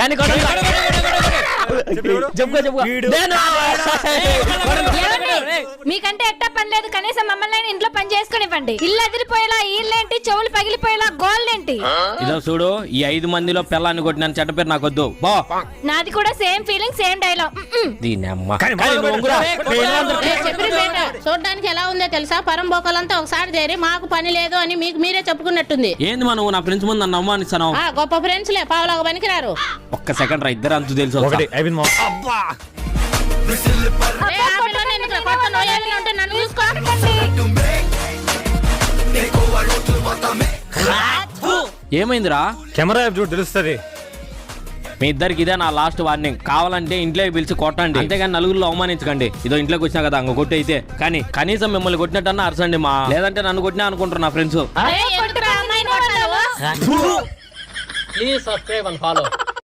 కానీ? మీకంటే ఎట్టా పని లేదు కనీసం మమ్మల్ని ఇంట్లో పని చేసుకునివ్వండి ఇల్లు అదిరిపోయేలా ఇల్లేంటి చెవులు పగిలిపోయేలా గోళ్ళేంటి ఇదో చూడు ఈ ఐదు మందిలో పిల్లాన్ని కొట్టిన చెడ్డ పేరు నాకు వద్దు. బా నాది కూడా సేమ్ ఫీలింగ్ సేమ్ డైలాగ్. దీని అమ్మ కానీ కానీ నువ్వు ఉంగురా. ఏ చెప్పిన బేట. చూడడానికి ఎలా ఉందో తెలుసా? పరంబోకలంతా ఒకసారి చేరి మాకు పని లేదు అని మీకు మీరే చెప్పుకున్నట్టుంది. ఏంది మా నువ్వు నా ఫ్రెండ్స్ ముందు నన్ను అవమానిస్తాను ఆ గొప్ప ఫ్రెండ్స్లే పావులాగా పనికిరారు. ఒక్క సెకండ్ రా ఇద్దరు అంతు తెలుసు ఒకటి ఐవిన్ మా అబ్బా! ఏ, ఆ పిల్లని ఎందుకు రా? కొట్టను, ఏమైనా ఉంటే నన్ను చూసుకో. ఏమైందిరా? కెమెరా యాప్ చూడు తెలుస్తుంది. మీ ఇద్దరికి ఇదే నా లాస్ట్ వార్నింగ్ కావాలంటే ఇంట్లోకి పిలిచి కొట్టండి. అంతేగాని నలుగురిలో అవమానించకండి. ఇదో ఇంట్లోకి వచ్చినా కదా అంగ కొట్టి అయితే కానీ కనీసం మిమ్మల్ని కొట్టినట్టన్నా అరసండి మా. లేదంటే నన్ను కొట్టినా అనుకుంటారు నా friends? Please subscribe and follow